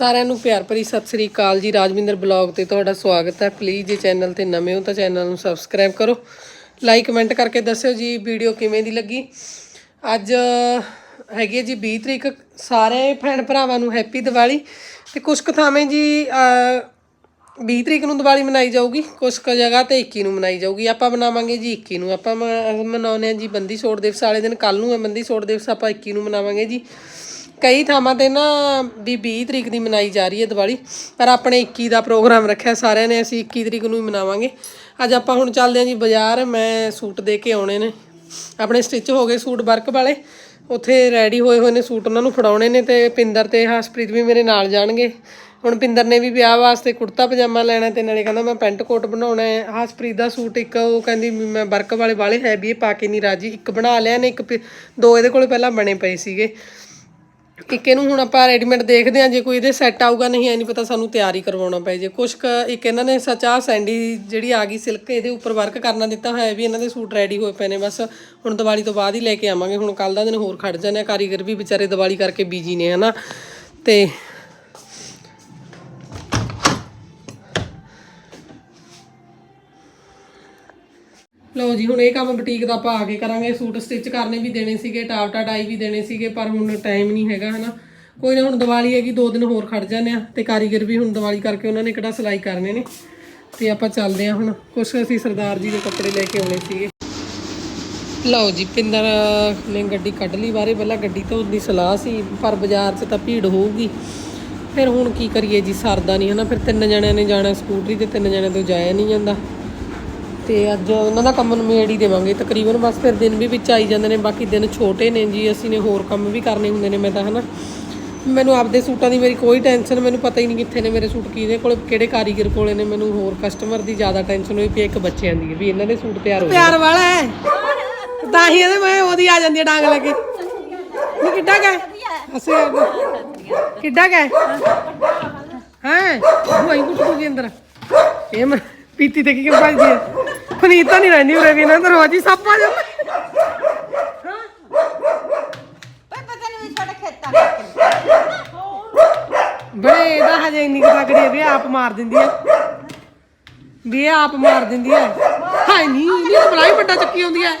ਸਾਰਿਆਂ ਨੂੰ ਪਿਆਰ ਭਰੀ ਸਤਿ ਸ੍ਰੀ ਅਕਾਲ ਜੀ। ਰਾਜਵਿੰਦਰ ਬਲੌਗ ਤੇ ਤੁਹਾਡਾ ਸਵਾਗਤ ਹੈ। ਪਲੀਜ਼ ਜੇ ਚੈਨਲ ਤੇ ਨਵੇਂ ਹੋ ਤਾਂ ਚੈਨਲ ਨੂੰ ਸਬਸਕ੍ਰਾਈਬ ਕਰੋ। ਲਾਈਕ ਕਮੈਂਟ ਕਰਕੇ ਦੱਸਿਓ ਜੀ ਵੀਡੀਓ ਕਿਵੇਂ ਦੀ ਲੱਗੀ। ਅੱਜ ਹੈਗੀ ਹੈ ਜੀ 20 ਤਰੀਕ। ਸਾਰੇ ਭੈਣ ਭਰਾਵਾਂ ਨੂੰ ਹੈਪੀ ਦੀਵਾਲੀ। ਤੇ ਕੁਝ ਕੁ ਥਾਵੇਂ ਜੀ ਅਹ, 20 ਤਰੀਕ ਨੂੰ ਦੀਵਾਲੀ ਮਨਾਈ ਜਾਊਗੀ। ਕੁਝ ਕੁ ਜਗ੍ਹਾ ਤੇ 21 ਨੂੰ ਮਨਾਈ ਜਾਊਗੀ। ਆਪਾਂ ਮਨਾਵਾਂਗੇ ਜੀ 21 ਨੂੰ। ਆਪਾਂ ਮ- ਮਨਾਉਂਦੇ ਹਾਂ ਜੀ ਬੰਦੀ ਛੋੜ ਦਿਵਸ ਵਾਲੇ ਦਿਨ। ਕੱਲ ਨੂੰ ਹੈ ਬੰਦੀ ਛੋੜ ਦਿਵਸ। ਆਪਾਂ 21 ਨੂੰ ਮਨਾਵਾਂਗੇ ਜੀ। ਕਈ ਥਾਵਾਂ ਤੇ ਨਾ ਵੀ 20 ਤਰੀਕ ਦੀ ਮਨਾਈ ਜਾ ਰਹੀ ਹੈ ਦੀਵਾਲੀ, ਪਰ ਆਪਣੇ 21 ਦਾ ਪ੍ਰੋਗਰਾਮ ਰੱਖਿਆ, ਸਾਰਿਆਂ ਨੇ ਅਸੀਂ 21 ਤਰੀਕ ਨੂੰ ਹੀ ਮਨਾਵਾਂਗੇ। ਅੱਜ ਆਪਾਂ ਹੁਣ ਚੱਲਦੇ ਹਾਂ ਜੀ ਬਾਜ਼ਾਰ, ਮੈਂ ਸੂਟ ਦੇ ਕੇ ਆਉਣੇ ਨੇ। ਆਪਣੇ ਸਟਿਚ ਹੋ ਗਏ ਸੂਟ ਵਰਕ ਵਾਲੇ, ਉੱਥੇ ਰੈਡੀ ਹੋਏ ਹੋਏ ਨੇ ਸੂਟ ਉਹਨਾਂ ਨੂੰ ਫੜਾਉਣੇ ਨੇ ਤੇ ਪਿੰਦਰ ਤੇ ਹਸਪ੍ਰੀਤ ਵੀ ਮੇਰੇ ਨਾਲ ਜਾਣਗੇ। ਹੁਣ ਪਿੰਦਰ ਨੇ ਵੀ ਵਿਆਹ ਵਾਸਤੇ ਕੁੜਤਾ, ਪਜਾਮਾ ਲੈਣਾ ਤੇ ਨਾਲੇ ਕਹਿੰਦਾ ਮੈਂ ਪੈਂਟ ਕੋਟ ਬਣਾਉਣਾ ਹੈ। ਹਸਪ੍ਰੀਤ ਦਾ ਸੂਟ ਇੱਕ, ਉਹ ਕਹਿੰਦੀ ਮੈਂ ਵਰਕ ਵਾਲੇ ਵਾਲੇ ਹੈ ਵੀ ਇਹ, ਪਾ ਕੇ ਨਹੀਂ ਰਾਜੀ। ਇੱਕ ਬਣਾ ਲਿਆ ਨੇ, ਇੱਕ ਪਿ- ਦੋ ਇਹਦੇ ਕੋਲ ਪਹਿਲਾਂ ਬਣੇ ਪਏ ਸੀਗੇ। ਇੱਕ ਇਹਨੂੰ ਹੁਣ ਆਪਾਂ ਰੈਡੀਮੇਡ ਦੇਖਦੇ ਹਾਂ, ਜੇ ਕੋਈ ਇਹਦੇ ਸੈੱਟ ਆਊਗਾ, ਨਹੀਂ, ਐ ਨਹੀਂ ਪਤਾ ਸਾਨੂੰ ਤਿਆਰੀ ਕਰਵਾਉਣਾ ਪਏ ਜੇ। ਕੁਛ ਕੁ ਇੱਕ ਇਹਨਾਂ ਨੇ ਸੱਚਾ ਸੈਂਡੀ ਜਿਹੜੀ ਆ ਗਈ ਸਿਲਕ ਇਹਦੇ ਉੱਪਰ ਵਰਕ ਕਰਨਾ ਦਿੱਤਾ ਹੋਇਆ ਵੀ ਇਹਨਾਂ ਦੇ ਸੂਟ ਰੈਡੀ ਹੋਏ ਪਏ ਨੇ। ਬਸ ਹੁਣ ਦੀਵਾਲੀ ਤੋਂ ਬਾਅਦ ਹੀ ਲੈ ਕੇ ਆਵਾਂਗੇ, ਹੁਣ ਕੱਲ ਦਾ ਦਿਨ ਹੋਰ ਖੜ ਜਾਂਦੇ ਆ। ਕਾਰੀਗਰ ਵੀ ਵਿਚਾਰੇ ਦੀਵਾਲੀ ਕਰਕੇ ਬੀਜੀ ਨੇ, ਹਨਾ। ਤੇ ਲਓ ਜੀ, ਹੁਣ ਇਹ ਕੰਮ ਬੁਟੀਕ ਦਾ ਆਪਾਂ ਆ ਕੇ ਕਰਾਂਗੇ। ਸੂਟ ਸਟਿਚ ਕਰਨੇ ਵੀ ਦੇਣੇ ਸੀਗੇ ਟਾਪ ਟਾਈ ਵੀ ਦੇਣੇ ਸੀਗੇ, ਪਰ ਹੁਣ ਟਾਈਮ ਨਹੀਂ ਹੈਗਾ, ਹਨਾ। ਕੋਈ ਨਾ, ਹੁਣ ਦੀਵਾਲੀ ਹੈਗੀ, ਦੋ ਦਿਨ ਹੋਰ ਖੜ ਜਾਂਦੇ ਆ ਤੇ ਕਾਰੀਗਰ ਵੀ ਹੁਣ ਦੀਵਾਲੀ ਕਰਕੇ ਉਹਨਾਂ ਨੇ ਕਿਹੜਾ ਸਿਲਾਈ ਕਰਨੇ ਨੇ। ਤੇ ਆਪਾਂ ਚੱਲਦੇ ਆ ਹੁਣ। ਕੁਛ ਅਸੀਂ ਸਰਦਾਰ ਜੀ ਦੇ ਕੱਪੜੇ ਲੈ ਕੇ ਆਉਣੇ ਸੀਗੇ। ਲਓ ਜੀ, ਪਿੰਦਰ ਨੇ ਗੱਡੀ ਕੱਢ ਲਈ ਬਾਰੇ ਪਹਿਲਾਂ ਗੱਡੀ ਤੋਂ ਦੀ ਸਲਾਹ ਸੀ, ਪਰ ਬਾਜ਼ਾਰ 'ਚ ਤਾਂ ਭੀੜ ਹੋਊਗੀ। ਫਿਰ ਹੁਣ ਕੀ ਕਰੀਏ ਜੀ, ਸਰਦਾ ਨਹੀਂ, ਹਨਾ। ਫਿਰ ਤਿੰਨ ਜਣਿਆਂ ਨੇ ਜਾਣਾ ਸਕੂਟਰੀ ਤੇ ਤਿੰਨ ਜਣਿਆਂ ਤੋਂ ਜਾਇਆ ਨਹੀਂ ਜਾਂਦਾ। ਤੇ ਅੱਜ ਉਹਨਾਂ ਦਾ ਕੰਮ ਨਿਬੇੜ ਹੀ ਦੇਵਾਂਗੇ। ਤਕਰੀਬਨ ਬਸ ਫਿਰ ਦਿਨ ਵੀ ਵਿੱਚ ਆਈ ਜਾਂਦੇ ਨੇ, ਬਾਕੀ ਦਿਨ ਛੋਟੇ ਨੇ ਜੀ, ਅਸੀਂ ਨੇ ਹੋਰ ਕੰਮ ਵੀ ਕਰਨੇ ਹੁੰਦੇ ਨੇ ਮੈਂ ਤਾਂ, ਹਨਾ। ਮੈਨੂੰ ਆਪਦੇ ਸੂਟਾਂ ਦੀ ਮੇਰੀ ਕੋਈ ਟੈਨਸ਼ਨ, ਮੈਨੂੰ ਪਤਾ ਹੀ ਨਹੀਂ ਕਿੱਥੇ ਨੇ ਮੇਰੇ ਸੂਟ ਕਿਹਦੇ ਕੋਲ, ਕਿਹੜੇ ਕਾਰੀਗਰ ਕੋਲੇ ਨੇ, ਮੈਨੂੰ ਹੋਰ ਕਸਟਮਰ ਦੀ ਜ਼ਿਆਦਾ ਟੈਨਸ਼ਨ ਹੋਈ ਪਈ ਇੱਕ ਬੱਚਿਆਂ ਦੀ, ਵੀ ਇਹਨਾਂ ਦੇ ਸੂਟ ਤਿਆਰ ਹੋ ਪਿਆਰ ਵਾਲਾ ਹੈ। ਤਾਂ ਹੀ ਇਹਦੇ ਮੈਂ ਉਹਦੀ ਆ ਜਾਂਦੀ ਡਾਂਗ ਲੈ ਕੇ। ਨਹੀਂ ਕਿੱਡਾ ਗਏ ਅਸੀਂ ਕਿੱਡਾ ਗਏ ਹਾਂ? ਉਹ ਆਈ ਕੁੱਟ ਕੁੱਟ ਅੰਦਰ। ਇਹ ਮੈਂ ਪੀਤੀ ਤੇ ਕੀ ਕਿਉਂ ਭੱਜਦੀ ਹੈ ਫਨੀਤ ਤਾਂ ਨਹੀਂ ਰਹਿੰਦੀ ਉਰੇ ਵੀ ਨਾ ਰੋਜ਼ ਹੀ ਸੱਪ ਆ ਜਾਂਦਾ। ਓਏ ਪਤਾ ਨਹੀਂ ਤੁਹਾਡੇ ਖੇਤਾਂ ਬੜੇ ਇਹਦਾ ਹਜੇ ਇੰਨੀ ਕੁ ਤਕੜੀ ਹੈ ਵੀ ਇਹ ਆਪ ਮਾਰ ਦਿੰਦੀ ਹੈ ਵੀ ਇਹ ਆਪ ਮਾਰ ਦਿੰਦੀ ਹੈ ਹਾਏ ਨਹੀਂ ਨਹੀਂ ਤਾਂ ਹੀ ਵੱਡਾ ਚੱਕੀ ਆਉਂਦੀ ਹੈ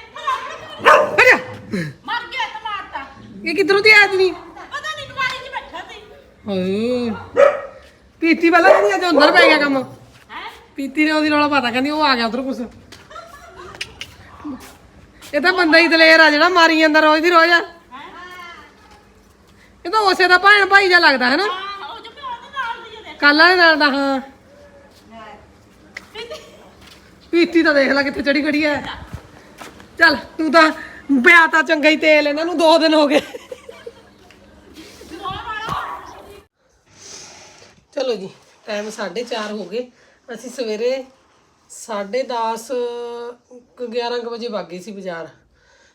ਅਰੇ ਮਰ ਗਿਆ ਤੇ ਮਾਰਤਾ ਇਹ ਕਿੱਧਰੋਂ ਦੀ ਆਦਮੀ ਪਤਾ ਨਹੀਂ ਦੁਬਾਰੇ ਚ ਬੈਠਾ ਸੀ ਹਾਏ। ਪੀਤੀ ਵਾਲਾ ਕਹਿੰਦੀ ਅੱਜ ਅੰਦਰ ਪੈ ਗਿਆ ਕੰਮ। ਪੀਤੀ ਨੇ ਉਹਦੀ ਰੌਲਾ ਪਤਾ, ਕਹਿੰਦੀ ਉਹ ਆ ਗਿਆ ਉਧਰ ਕੁਛ। ਇਹ ਤਾਂ ਬੰਦਾ ਹੀ ਦਲੇਰ ਆ ਜਿਹੜਾ ਮਾਰੀ ਜਾਂਦਾ ਰੋਜ਼ ਦੀ ਰੋਜ਼। ਇਹ ਤਾਂ ਉਸੇ ਦਾ ਭੈਣ ਭਾਈ ਜਿਹਾ ਲੱਗਦਾ, ਹੈ ਨਾ? ਕੱਲ ਵਾਲੇ ਨਾਲ ਦਾ, ਹਾਂ। ਪੀਤੀ ਤਾਂ ਦੇਖ ਲੈ ਕਿੱਥੇ ਚੜੀ ਖੜੀ ਐ ਚੱਲ, ਤੂੰ ਤਾਂ ਪਿਆ ਤਾਂ ਚੰਗਾ ਹੀ ਤੇਲ, ਇਹਨਾਂ ਨੂੰ ਦੋ ਦਿਨ ਹੋ ਗਏ। ਚਲੋ ਜੀ ਟਾਈਮ 4:30 ਹੋ ਗਏ। ਅਸੀਂ ਸਵੇਰੇ 10:30 11 ਕੁ ਵਜੇ ਵਗ ਗਏ ਸੀ ਬਾਜ਼ਾਰ।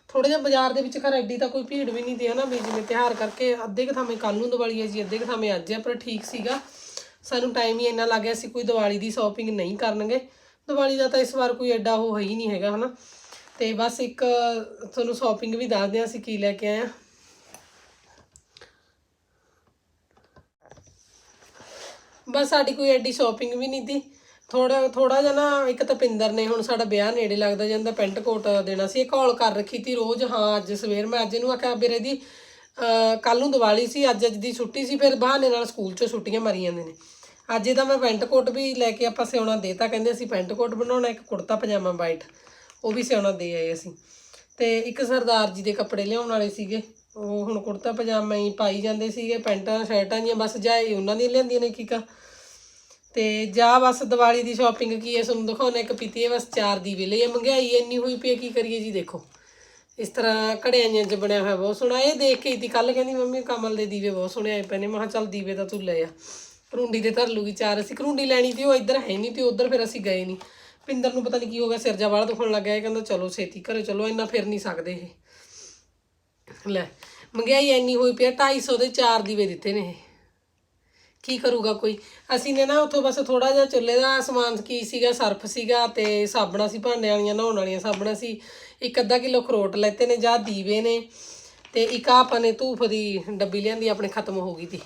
ਥੋੜਾ ਜਿਹਾ ਬਾਜ਼ਾਰ ਦੇ ਵਿੱਚ ਘਰ ਐਡੀ ਤਾਂ ਕੋਈ ਭੀੜ ਵੀ ਨਹੀਂ ਦੀ ਹਨਾ ਵੀ ਜਿਵੇਂ ਤਿਉਹਾਰ ਕਰਕੇ ਅੱਧੇ ਕੁ ਥਾਵੇਂ ਕੱਲ ਨੂੰ ਦੀਵਾਲੀ ਹੈ ਜੀ ਅੱਧੇ ਕੁ ਥਾਵੇਂ ਅੱਜ ਹੈ ਪਰ ਠੀਕ ਸੀਗਾ। ਸਾਨੂੰ ਟਾਈਮ ਹੀ ਇੰਨਾ ਲੱਗ ਗਿਆ ਸੀ, ਕੋਈ ਦੀਵਾਲੀ ਦੀ ਸ਼ਾਪਿੰਗ ਨਹੀਂ ਕਰਨਗੇ। ਦੀਵਾਲੀ ਦਾ ਤਾਂ ਇਸ ਵਾਰ ਕੋਈ ਐਡਾ ਉਹ ਹੈ ਹੀ ਨਹੀਂ ਹੈਗਾ, ਹਨਾ। ਤੇ ਬਸ ਇੱਕ ਤੁਹਾਨੂੰ ਸ਼ਾਪਿੰਗ ਵੀ ਦੱਸਦੇ ਹਾਂ ਅਸੀਂ ਕੀ ਲੈ ਕੇ ਆਏ ਆ ਬਸ ਸਾਡੀ ਕੋਈ ਐਡੀ ਸ਼ਾਪਿੰਗ ਵੀ ਨਹੀਂ ਤੀ ਥੋੜਾ ਥੋੜਾ ਜਿਹਾ ਨਾ ਇੱਕ ਤਾਂ ਪਿੰਦਰ ਨੇ ਹੁਣ ਸਾਡਾ ਵਿਆਹ ਨੇੜੇ ਲੱਗਦਾ ਜਾਂਦਾ, ਪੈਂਟ ਕੋਟ ਦੇਣਾ ਸੀ। ਇਹ ਕਾਲ ਕਰ ਰੱਖੀ ਤੀ ਰੋਜ਼, ਹਾਂ, ਅੱਜ ਸਵੇਰ। ਮੈਂ ਅੱਜ ਇਹਨੂੰ ਆਖਿਆ, ਵੀਰੇ ਦੀ ਕੱਲ ਨੂੰ ਦੀਵਾਲੀ ਸੀ, ਅੱਜ ਅੱਜ ਦੀ ਛੁੱਟੀ ਸੀ, ਫਿਰ ਬਹਾਨੇ ਨਾਲ ਸਕੂਲ 'ਚੋਂ ਛੁੱਟੀਆਂ ਮਾਰੀ ਜਾਂਦੇ ਨੇ। ਅੱਜ ਇਹਦਾ ਮੈਂ ਪੈਂਟ ਕੋਟ ਵੀ ਲੈ ਕੇ ਆਪਾਂ ਸਿਉਣਾ ਦੇਤਾ ਕਹਿੰਦੇ ਅਸੀਂ ਪੈਂਟ ਕੋਟ ਬਣਾਉਣਾ, ਇੱਕ ਕੁੜਤਾ, ਪਜਾਮਾ ਵਾਈਟ ਉਹ ਵੀ ਸਿਉਣਾ ਦੇ ਆਏ ਅਸੀਂ। ਤੇ ਇੱਕ ਸਰਦਾਰ ਜੀ ਦੇ ਕੱਪੜੇ ਲਿਆਉਣ ਵਾਲੇ ਸੀਗੇ। ਉਹ ਹੁਣ ਕੁੜਤਾ, ਪਜਾਮਾ ਹੀ ਪਾਈ ਜਾਂਦੇ ਸੀਗੇ, ਪੈਂਟਾਂ, ਸ਼ਰਟਾਂ ਜੀਆਂ, ਬਸ ਜਾਏ, ਉਹਨਾਂ ਦੀਆਂ ਲਿਆਂਦੀਆਂ ਨੇ ਕੀ ਕਾ। ਤੇ ਜਾ ਬਸ ਦੀਵਾਲੀ ਦੀ ਸ਼ਾਪਿੰਗ ਕੀ ਹੈ ਤੁਹਾਨੂੰ ਦਿਖਾਉਣਾ ਇੱਕ ਪੀਤੀ ਹੈ ਬਸ ਚਾਰ ਦੀਵੇ ਲਈ ਮਹਿੰਗਾਈ ਇੰਨੀ ਹੋਈ ਪਈ ਹੈ, ਕੀ ਕਰੀਏ ਜੀ ਦੇਖੋ। ਇਸ ਤਰ੍ਹਾਂ ਘੜਿਆਈਆਂ 'ਚ ਬਣਿਆ ਹੋਇਆ ਬਹੁਤ ਸੋਹਣਾ ਇਹ ਦੇਖ ਕੇ ਹੀ ਤੀ ਕੱਲ ਕਹਿੰਦੀ ਮੰਮੀ ਕਮਲ ਦੇ ਦੀਵੇ ਬਹੁਤ ਸੋਹਣੇ ਆਏ ਪਏ ਨੇ ਮੈਂ ਕਿਹਾ ਚੱਲ ਦੀਵੇ ਤਾਂ ਤੂੰ ਲੈ ਆ। ਕਰੂੰਡੀ ਦੇ ਧਰ ਲੂਗੀ ਚਾਰ ਅਸੀਂ ਕਰੂੰਡੀ ਲੈਣੀ ਤੇ ਉਹ ਇੱਧਰ ਹੈ ਨਹੀਂ ਤੇ ਉੱਧਰ ਫਿਰ ਅਸੀਂ ਗਏ ਨਹੀਂ ਪਿੰਦਰ ਨੂੰ ਪਤਾ ਨਹੀਂ ਕੀ ਹੋ ਗਿਆ ਸਿਰ ਜਾ ਵਾਲਾ ਦੁਖਣ ਲੱਗ ਗਿਆ ਇਹ ਕਹਿੰਦਾ ਚਲੋ ਛੇਤੀ ਘਰੇ ਚਲੋ ਇੰਨਾ ਫਿਰ ਨਹੀਂ ਸਕਦੇ ਇਹ। ਲੈ ਮਹਿੰਗਾਈ ਇੰਨੀ ਹੋਈ ਪਈ ਆ 250 ਦੇ ਚਾਰ ਦੀਵੇ ਦਿੱਤੇ ਨੇ ਇਹ। ਕੀ ਕਰੂਗਾ ਕੋਈ? ਅਸੀਂ ਨੇ ਨਾ ਉੱਥੋਂ ਬਸ ਥੋੜਾ ਜਿਹਾ ਚੁੱਲ੍ਹੇ ਦਾ ਸਮਾਨ ਕੀ ਸੀਗਾ, ਸਰਫ ਸੀਗਾ ਤੇ ਸਾਬਣਾ ਸੀ ਭਾਂਡੇ ਵਾਲੀਆਂ, ਨਹਾਉਣ ਵਾਲੀਆਂ ਸਾਬਣਾ ਸੀ। ਇੱਕ ਅੱਧਾ ਕਿਲੋ ਖਰੋਟ ਲੈਤੇ ਨੇ, ਜਾਂ ਦੀਵੇ ਨੇ ਤੇ ਇੱਕ ਆਹ ਆਪਾਂ ਨੇ ਧੂਫ ਦੀ ਡੱਬੀ ਲਿਆਂਦੀ, ਆਪਣੇ ਖਤਮ ਹੋ ਗਈ ਤੀ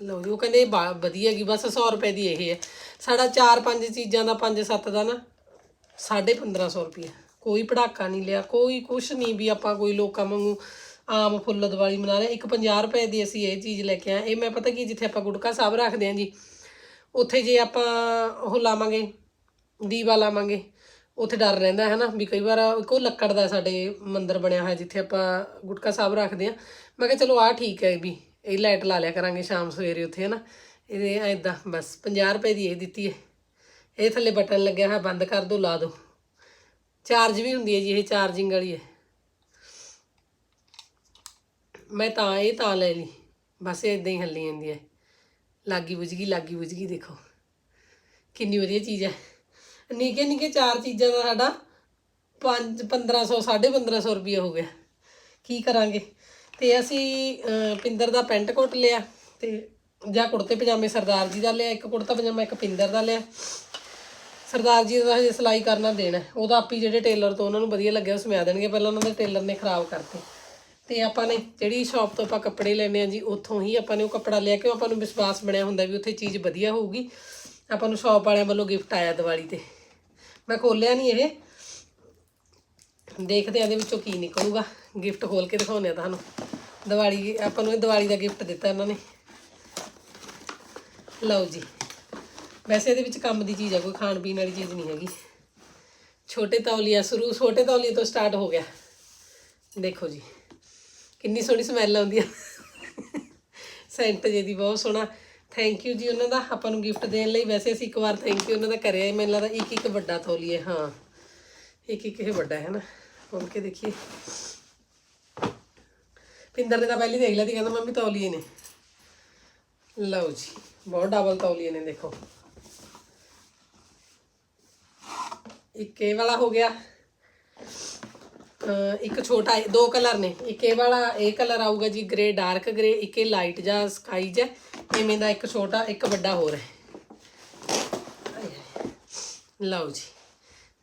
ਲਓ ਜੀ, ਉਹ ਕਹਿੰਦੇ ਇਹ ਵਧੀਆ ਹੈਗੀ, ਬਸ 100 ਰੁਪਏ ਦੀ ਇਹ ਹੈ। ਸਾਡਾ 4-5 ਚੀਜ਼ਾਂ ਦਾ 5-7 ਦਾ ਨਾ 1550 ਰੁਪਏ ਕੋਈ ਪੜਾਕਾ ਨਹੀਂ ਲਿਆ, ਕੋਈ ਕੁਛ ਨਹੀਂ ਵੀ ਆਪਾਂ ਕੋਈ ਲੋਕਾਂ ਵਾਂਗੂ ਆਮ ਫੁੱਲ ਦੀਵਾਲੀ ਮਨਾ ਰਹੇ। ਇੱਕ 50 ਰੁਪਏ ਦੀ ਅਸੀਂ ਇਹ ਚੀਜ਼ ਲੈ ਕੇ ਆਏ। ਇਹ ਮੈਂ ਪਤਾ ਕੀ, ਜਿੱਥੇ ਆਪਾਂ ਗੁਟਕਾ ਸਾਹਿਬ ਰੱਖਦੇ ਆਂ ਜੀ, ਉੱਥੇ ਜੇ ਆਪਾਂ ਉਹ ਲਾਵਾਂਗੇ, ਦੀਵਾ ਲਾਵਾਂਗੇ, ਉੱਥੇ ਡਰ ਰਹਿੰਦਾ ਹੈ ਨਾ ਵੀ ਕਈ ਵਾਰ ਇੱਕੋ ਲੱਕੜ ਦਾ ਸਾਡੇ ਮੰਦਰ ਬਣਿਆ ਹੋਇਆ ਜਿੱਥੇ ਆਪਾਂ ਗੁਟਕਾ ਸਾਹਿਬ ਰੱਖਦੇ ਆ ਮੈਂ ਕਿਹਾ ਚਲੋ ਆਹ ਠੀਕ ਹੈ ਵੀ, ਇਹ ਲਾਈਟ ਲਾ ਲਿਆ ਕਰਾਂਗੇ ਸ਼ਾਮ ਸਵੇਰੇ ਉੱਥੇ ਹੈ ਨਾ ਇਹਦੇ ਐਦਾਂ ਬਸ 50 ਰੁਪਏ ਦੀ ਇਹ ਦਿੱਤੀ ਹੈ। ਇਹ ਥੱਲੇ ਬਟਨ ਲੱਗਿਆ ਹੋਇਆ, ਬੰਦ ਕਰ ਦੋ, ਲਾ ਦੋ। ਚਾਰਜ ਵੀ ਹੁੰਦੀ ਹੈ ਜੀ, ਇਹ ਚਾਰਜਿੰਗ ਵਾਲੀ ਹੈ। ਮੈਂ ਤਾਂ ਇਹ ਤਾਂ ਲੈ ਲਈ। ਬਸ ਇਹ ਇਦਾਂ ਹੀ ਹੱਲੀ ਜਾਂਦੀ ਹੈ ਲਾਗੀ ਬੁਝ ਗਈ ਲਾਗੀ ਬੁਝ ਗਈ ਦੇਖੋ। ਕਿੰਨੀ ਵਧੀਆ ਚੀਜ਼ ਹੈ ਨਿੱਕੇ ਨਿੱਕੇ ਚਾਰ ਚੀਜ਼ਾਂ ਦਾ ਸਾਡਾ 5 1500 1550 ਰੁਪਏ ਹੋ ਗਿਆ। ਕੀ ਕਰਾਂਗੇ? ਤੇ ਅਸੀਂ ਪਿੰਦਰ ਦਾ ਪੈਂਟ ਕੋਟ ਲਿਆ ਤੇ ਜਾਂ ਕੁੜਤੇ ਪਜਾਮੇ ਸਰਦਾਰ ਜੀ ਦਾ ਲਿਆ, ਇੱਕ ਕੁੜਤਾ ਪਜਾਮਾ, ਇੱਕ ਪਿੰਦਰ ਦਾ ਲਿਆ। ਸਰਦਾਰ ਜੀ ਦਾ ਹਜੇ ਸਿਲਾਈ ਕਰਨਾ ਦੇਣਾ। ਹੈ। ਉਹਦਾ ਆਪੀ ਜਿਹੜੇ ਟੇਲਰ ਤੋਂ ਉਹਨਾਂ ਨੂੰ ਵਧੀਆ ਲੱਗਿਆ, ਉਹ ਸਮਿਆ ਦੇਣਗੇ। ਪਹਿਲਾਂ ਉਹਨਾਂ ਦੇ ਟੇਲਰ ਨੇ ਖਰਾਬ ਕਰਤੇ। ਤੇ ਆਪਾਂ ਨੇ ਜਿਹੜੀ ਸ਼ਾਪ ਤੋਂ ਆਪਾਂ ਕੱਪੜੇ ਲੈਣੇ ਆ ਜੀ, ਉੱਥੋਂ ਹੀ ਆਪਾਂ ਨੇ ਉਹ ਕੱਪੜਾ ਲਿਆ ਕਿ ਆਪਾਂ ਨੂੰ ਵਿਸ਼ਵਾਸ ਬਣਿਆ ਹੁੰਦਾ ਵੀ ਉੱਥੇ ਚੀਜ਼ ਵਧੀਆ ਹੋਊਗੀ। ਆਪਾਂ ਨੂੰ ਸ਼ਾਪ ਵਾਲਿਆਂ ਵੱਲੋਂ ਗਿਫਟ ਆਇਆ ਦੀਵਾਲੀ ਤੇ। ਮੈਂ ਖੋਲਿਆ ਨਹੀਂ ਇਹ। ਦੇਖਦੇ ਆ ਇਹਦੇ ਵਿੱਚੋਂ ਕੀ ਨਿਕਲੂਗਾ। ਗਿਫਟ ਖੋਲ ਕੇ ਦਿਖਾਉਂਦੇ ਆ ਤੁਹਾਨੂੰ। ਦੀਵਾਲੀ, ਆਪਾਂ ਨੂੰ ਇਹ ਦੀਵਾਲੀ ਦਾ ਗਿਫਟ ਦਿੱਤਾ ਇਹਨਾਂ ਨੇ। ਲਓ ਜੀ। ਵੈਸੇ ਇਹਦੇ ਵਿੱਚ ਕੰਮ ਦੀ ਚੀਜ਼ ਆ, ਕੋਈ ਖਾਣ ਪੀਣ ਵਾਲੀ ਚੀਜ਼ ਨਹੀਂ ਹੈਗੀ। ਛੋਟੇ ਤੌਲੀਆ ਸ਼ੁਰੂ, ਛੋਟੇ ਤੌਲੀਏ ਤੋਂ ਸਟਾਰਟ ਹੋ ਗਿਆ। ਦੇਖੋ ਜੀ। ਕਿੰਨੀ ਸੋਹਣੀ ਸਮੈਲ ਆਉਂਦੀ ਆ। ਸੈਂਟ ਜੇ ਦੀ ਬਹੁਤ ਸੋਹਣਾ। ਥੈਂਕ ਯੂ ਜੀ ਉਹਨਾਂ ਦਾ। ਆਪਾਂ ਨੂੰ ਗਿਫਟ ਦੇਣ ਲਈ ਵੈਸੇ ਅਸੀਂ ਇੱਕ ਵਾਰ ਥੈਂਕ ਯੂ ਉਹਨਾਂ ਦਾ ਕਰਿਆ ਮੈਨੂੰ ਲੱਗਦਾ ਇੱਕ ਇੱਕ ਵੱਡਾ ਤੌਲੀਏ ਹਾਂ। ਇੱਕ ਇੱਕ ਇਹ ਵੱਡਾ ਹੈ ਨਾ। ਖੋਲ ਕੇ ਦੇਖੀਏ। ਪਿੰਦਰ ਨੇ ਤਾਂ ਪਹਿਲੀ ਦੇਖ ਲਿਆ ਸੀ ਕਹਿੰਦਾ ਮੰਮੀ ਤੌਲੀਏ ਨੇ। ਲਓ ਜੀ, ਬਹੁਤ ਡਬਲ ਤੌਲੀਏ ਨੇ, ਦੇਖੋ। ਇੱਕ ਇਹ ਵਾਲਾ ਹੋ ਗਿਆ। ਇੱਕ ਛੋਟਾ ਦੋ ਕਲਰ ਨੇ। ਇੱਕ ਇਹ ਵਾਲਾ, ਇਹ ਕਲਰ ਆਊਗਾ ਜੀ ਗ੍ਰੇ ਡਾਰਕ ਗ੍ਰੇ ਇੱਕ ਇਹ ਲਾਈਟ ਜਾਂ ਸਕਾਈ ਜਿਹਾ ਐਵੇਂ ਦਾ ਇੱਕ ਛੋਟਾ, ਇੱਕ ਵੱਡਾ ਹੋਰ ਹੈ। ਲਓ ਜੀ।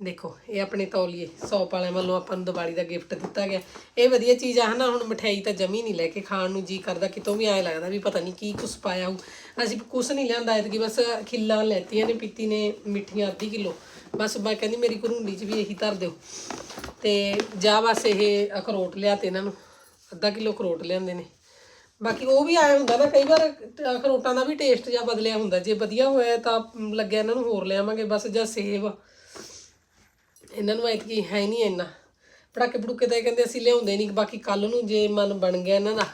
ਦੇਖੋ, ਇਹ ਆਪਣੇ ਤੌਲੀਏ ਸੌਪ ਵਾਲਿਆਂ ਵੱਲੋਂ ਆਪਾਂ ਨੂੰ ਦੀਵਾਲੀ ਦਾ ਗਿਫਟ ਦਿੱਤਾ ਗਿਆ। ਇਹ ਵਧੀਆ ਚੀਜ਼ ਆ ਹਨਾ, ਹੁਣ ਮਠਿਆਈ ਤਾਂ ਜਮੀ ਨਹੀਂ ਲੈ ਕੇ ਖਾਣ ਨੂੰ ਜੀ ਕਰਦਾ, ਕਿਤੋਂ ਵੀ ਐਂ ਲੱਗਦਾ ਵੀ ਪਤਾ ਨਹੀਂ ਕੀ ਕੁਛ ਪਾਇਆ ਹੋ ਅਸੀਂ ਕੁਛ ਨਹੀਂ ਲਿਆਂਦਾ, ਐਤਕੀ ਬਸ ਖਿੱਲਾਂ ਲੈਤੀਆਂ ਨੇ, ਪੀਤੀ ਨੇ ਮਿੱਠੀਆਂ ਅੱਧੀ ਕਿਲੋ। ਬਸ ਮੈਂ ਕਹਿੰਦੀ ਮੇਰੀ ਘਰੂੰਡੀ 'ਚ ਵੀ ਇਹੀ ਧਰ ਦਿਓ। ਤੇ ਜਾ ਬਸ ਇਹ ਅਖਰੋਟ ਲਿਆ ਤੇ ਇਹਨਾਂ ਨੂੰ, ਅੱਧਾ ਕਿਲੋ ਅਖਰੋਟ ਲਿਆਂਦੇ ਨੇ। ਬਾਕੀ ਉਹ ਵੀ ਆਇਆ ਹੁੰਦਾ ਨਾ, ਕਈ ਵਾਰ ਅਖਰੋਟਾਂ ਦਾ ਵੀ ਟੇਸਟ ਜਾਂ ਬਦਲਿਆ ਹੁੰਦਾ। ਜੇ ਵਧੀਆ ਹੋਇਆ ਤਾਂ ਲੱਗਿਆ ਇਹਨਾਂ ਨੂੰ ਹੋਰ ਲਿਆਵਾਂਗੇ, ਬਸ ਜਾਂ ਸੇਬ। ਇਹਨਾਂ ਨੂੰ ਐਤਕੀ ਹੈ ਨਹੀਂ ਇੰਨਾ। ਪੜਾਕੇ ਪੜੂਕੇ ਤਾਂ ਇਹ ਕਹਿੰਦੇ ਅਸੀਂ ਲਿਆਉਂਦੇ ਨਹੀਂ ਬਾਕੀ ਕੱਲ ਨੂੰ ਜੇ ਮਨ ਬਣ ਗਿਆ ਇਹਨਾਂ ਦਾ,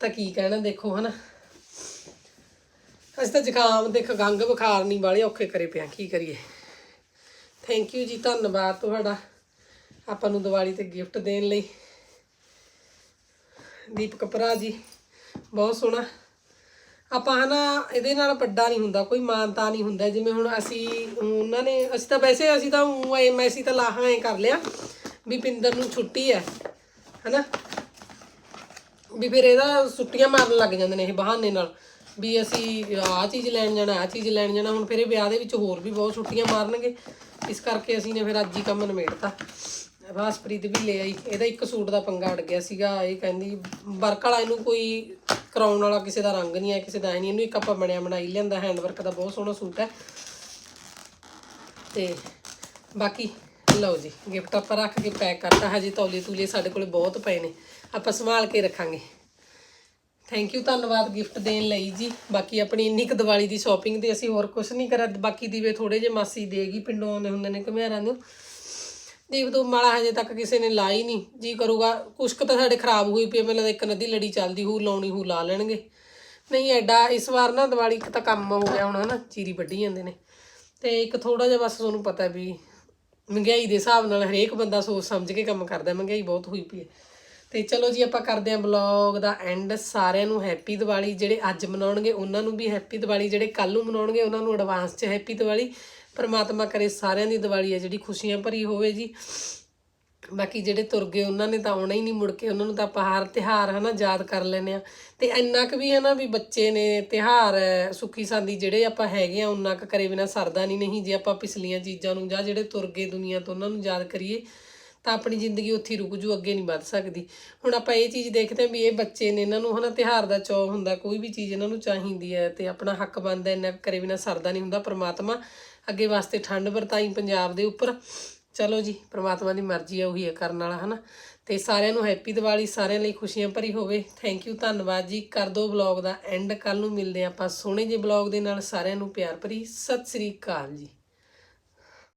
ਤਾਂ ਕੀ ਕਹਿਣਾ ਦੇਖੋ ਹਨਾ। ਅਸੀਂ ਤਾਂ ਜ਼ੁਕਾਮ ਤੇ ਖੰਘ ਬੁਖਾਰ ਨਹੀਂ ਵਾਲੇ ਔਖੇ ਕਰੇ ਪਿਆ ਕੀ ਕਰੀਏ। ਥੈਂਕ ਯੂ ਜੀ, ਧੰਨਵਾਦ ਤੁਹਾਡਾ। ਆਪਾਂ ਨੂੰ ਦੀਵਾਲੀ ਤੇ ਗਿਫਟ ਦੇਣ ਲਈ। ਦੀਪਕ ਭਰਾ ਜੀ, ਬਹੁਤ ਸੋਹਣਾ। ਆਪਾਂ ਹਨਾ ਇਹਦੇ ਨਾਲ ਵੱਡਾ ਨਹੀਂ ਹੁੰਦਾ, ਕੋਈ ਮਾਨਤਾ ਨਹੀਂ ਹੁੰਦਾ। ਜਿਵੇਂ ਹੁਣ ਅਸੀਂ ਉਹਨਾਂ ਨੇ, ਅਸੀਂ ਤਾਂ ਵੈਸੇ ਅਸੀਂ ਤਾਂ ਊਂ ਐ ਤਾਂ ਲਾਹਾਂ ਐ ਕਰ ਲਿਆ ਵੀ ਪਿੰਦਰ ਨੂੰ ਛੁੱਟੀ ਹੈ ਹਨਾ? ਵੀ ਫਿਰ ਇਹਦਾ ਛੁੱਟੀਆਂ ਮਾਰਨ ਲੱਗ ਜਾਂਦੇ ਨੇ ਇਹ ਬਹਾਨੇ ਨਾਲ। ਵੀ ਅਸੀਂ ਆਹ ਚੀਜ਼ ਲੈਣ ਜਾਣਾ, ਆਹ ਚੀਜ਼ ਲੈਣ ਜਾਣਾ, ਹੁਣ ਫਿਰ ਇਹ ਵਿਆਹ ਦੇ ਵਿੱਚ ਹੋਰ ਵੀ ਬਹੁਤ ਛੁੱਟੀਆਂ ਮਾਰਨਗੇ। ਇਸ ਕਰਕੇ ਅਸੀਂ ਨੇ ਫਿਰ ਅੱਜ ਹੀ ਕੰਮ ਨਿਬੇੜਤਾ। ਰਾਸਪ੍ਰੀਤ ਵੀ ਲੈ ਆਈ। ਇਹਦਾ ਇੱਕ ਸੂਟ ਦਾ ਪੰਗਾ ਅੜ ਗਿਆ ਸੀਗਾ। ਇਹ ਕਹਿੰਦੀ, ਵਰਕ ਵਾਲਾ ਇਹਨੂੰ ਕੋਈ ਕਰਾਉਣ ਵਾਲਾ ਕਿਸੇ ਦਾ ਰੰਗ ਨਹੀਂ ਹੈ, ਕਿਸੇ ਦਾ ਹੈ ਨਹੀਂ। ਇਹਨੂੰ ਇੱਕ ਆਪਾਂ ਬਣਿਆ ਬਣਾਈ ਲਿਆਂਦਾ। ਹੈਂਡ ਵਰਕ ਦਾ ਬਹੁਤ ਸੋਹਣਾ ਸੂਟ ਹੈ। ਤੇ ਬਾਕੀ, ਲਓ ਜੀ, ਗਿਫਟ ਆਪਾਂ ਰੱਖ ਕੇ ਪੈਕ ਕਰਤਾ। ਹਜੇ ਤੌਲੇ ਤੂਲੇ ਸਾਡੇ ਕੋਲ ਬਹੁਤ ਪਏ ਨੇ। ਆਪਾਂ ਸੰਭਾਲ ਕੇ ਰੱਖਾਂਗੇ। ਥੈਂਕ ਯੂ ਧੰਨਵਾਦ ਗਿਫਟ ਦੇਣ ਲਈ ਜੀ। ਬਾਕੀ ਆਪਣੀ ਇੰਨੀ ਕੁ ਦੀਵਾਲੀ ਦੀ ਸ਼ਾਪਿੰਗ ਤੇ ਅਸੀਂ ਹੋਰ ਕੁਝ ਨਹੀਂ ਕਰਿਆ। ਬਾਕੀ ਦੀਵੇ ਥੋੜੇ ਜਿਹੇ ਮਾਸੀ ਦੇਗੀ ਪਿੰਡੋਂ ਆਉਂਦੇ ਹੁੰਦੇ ਨੇ ਘਮਿਆਰਾਂ ਨੂੰ। ਦੀਪ ਤੋਂ ਮਾਲਾ ਹਜੇ ਤੱਕ ਕਿਸੇ ਨੇ ਲਾਈ ਨਹੀਂ। ਜੀ ਕਰੂਗਾ ਕੁਛ ਕੁ ਤਾਂ ਸਾਡੇ ਖਰਾਬ ਹੋਈ ਪਈ ਆ, ਮੈਨੂੰ ਲੱਗਦਾ ਇੱਕ ਨਦੀ ਲੜੀ ਚੱਲਦੀ ਹੂ ਲਾਉਣੀ ਹੂ ਲਾ ਲੈਣਗੇ। ਨਹੀਂ ਐਡਾ ਇਸ ਵਾਰ ਨਾ ਦੀਵਾਲੀ ਇੱਕ ਤਾਂ ਕੰਮ ਹੋ ਗਿਆ ਹੁਣ ਹਨਾ। ਚੀਰੀ ਵੱਢੀ ਜਾਂਦੇ ਨੇ। ਤੇ ਇੱਕ ਥੋੜਾ ਜਿਹਾ ਬਸ ਤੁਹਾਨੂੰ ਪਤਾ ਵੀ ਮਹਿੰਗਾਈ ਦੇ ਹਿਸਾਬ ਨਾਲ ਹਰੇਕ ਬੰਦਾ ਸੋਚ ਸਮਝ ਕੇ ਕੰਮ ਕਰਦਾ। ਮਹਿੰਗਾਈ ਬਹੁਤ ਹੋਈ ਪਈ ਹੈ। ਤੇ ਚਲੋ ਜੀ ਆਪਾਂ ਕਰਦੇ ਹਾਂ ਬਲੌਗ ਦਾ ਐਂਡ ਸਾਰਿਆਂ ਨੂੰ ਹੈਪੀ ਦੀਵਾਲੀ। ਜਿਹੜੇ ਅੱਜ ਮਨਾਉਣਗੇ ਉਹਨਾਂ ਨੂੰ ਵੀ ਹੈਪੀ ਦੀਵਾਲੀ। ਜਿਹੜੇ ਕੱਲ ਨੂੰ ਮਨਾਉਣਗੇ ਉਹਨਾਂ ਨੂੰ ਐਡਵਾਂਸ 'ਚ ਹੈਪੀ ਦੀਵਾਲੀ। ਪਰਮਾਤਮਾ ਕਰੇ ਸਾਰਿਆਂ ਦੀ ਦੀਵਾਲੀ ਹੈ ਜਿਹੜੀ ਖੁਸ਼ੀਆਂ ਭਰੀ ਹੋਵੇ ਜੀ। ਬਾਕੀ ਜਿਹੜੇ ਤੁਰ ਗਏ ਉਹਨਾਂ ਨੇ ਤਾਂ ਆਉਣਾ ਹੀ ਨਹੀਂ ਮੁੜ ਕੇ। ਉਹਨਾਂ ਨੂੰ ਤਾਂ ਆਪਾਂ ਹਰ ਤਿਹਾਰ ਹਨਾ ਯਾਦ ਕਰ ਲੈਨੇ ਆ ਤੇ ਇੰਨਾ ਕੁ ਵੀ ਹੈ ਨਾ ਵੀ ਬੱਚੇ ਨੇ ਤਿਹਾਰ ਹੈ, ਸੁੱਖੀ ਸਾਂਦੀ ਜਿਹੜੇ ਆਪਾਂ ਹੈਗੇ ਆ ਉਹਨਾਂ ਕੁ ਕਰੇ ਬਿਨਾ ਸਰਦਾ ਨਹੀਂ। ਨਹੀਂ ਜੇ ਆਪਾਂ ਪਿਛਲੀਆਂ ਚੀਜ਼ਾਂ ਨੂੰ ਜਾਂ ਜਿਹੜੇ ਤੁਰ ਗਏ ਦੁਨੀਆ ਤੋਂ ਉਹਨਾਂ ਨੂੰ ਯਾਦ ਕਰੀਏ। ਤਾਂ ਆਪਣੀ ਜ਼ਿੰਦਗੀ ਉੱਥੇ ਹੀ ਰੁਕ ਜੂ, ਅੱਗੇ ਨਹੀਂ ਵੱਧ ਸਕਦੀ। ਹੁਣ ਆਪਾਂ ਇਹ ਚੀਜ਼ ਦੇਖਦੇ ਹਾਂ ਵੀ ਇਹ ਬੱਚੇ ਨੇ ਇਹਨਾਂ ਨੂੰ ਹਨਾ ਤਿਉਹਾਰ ਦਾ ਚਾਅ ਹੁੰਦਾ, ਕੋਈ ਵੀ ਚੀਜ਼ ਇਹਨਾਂ ਨੂੰ ਚਾਹੀਦੀ ਹੈ ਤੇ ਆਪਣਾ ਹੱਕ ਬਣਦਾ, ਇੰਨਾ ਕੁ ਕਰੇ ਬਿਨਾ ਸਰਦਾ ਨਹੀਂ ਹੁੰਦਾ। ਪ੍ਰਮਾਤਮਾ ਅੱਗੇ ਵਾਸਤੇ ਠੰਡ ਵਰਤਾਈ ਪੰਜਾਬ ਦੇ ਉੱਪਰ। ਚਲੋ ਜੀ, ਪ੍ਰਮਾਤਮਾ ਦੀ ਮਰਜ਼ੀ ਹੈ ਉਹੀ ਹੈ ਕਰਨ ਵਾਲਾ, ਹਨਾ। ਤੇ ਸਾਰਿਆਂ ਨੂੰ ਹੈਪੀ ਦੀਵਾਲੀ, ਸਾਰਿਆਂ ਲਈ ਖੁਸ਼ੀਆਂ ਭਰੀ ਹੋਵੇ। ਥੈਂਕ ਯੂ ਧੰਨਵਾਦ ਜੀ। ਕਰ ਦੋ ਵਲੌਗ ਦਾ ਐਂਡ ਕੱਲ ਨੂੰ ਮਿਲਦੇ ਹਾਂ ਆਪਾਂ ਸੋਹਣੇ ਜਿਹੇ ਵਲੌਗ ਦੇ ਨਾਲ। ਸਾਰਿਆਂ ਨੂੰ ਪਿਆਰ ਭਰੀ ਸਤਿ ਸ੍ਰੀ ਅਕਾਲ ਜੀ।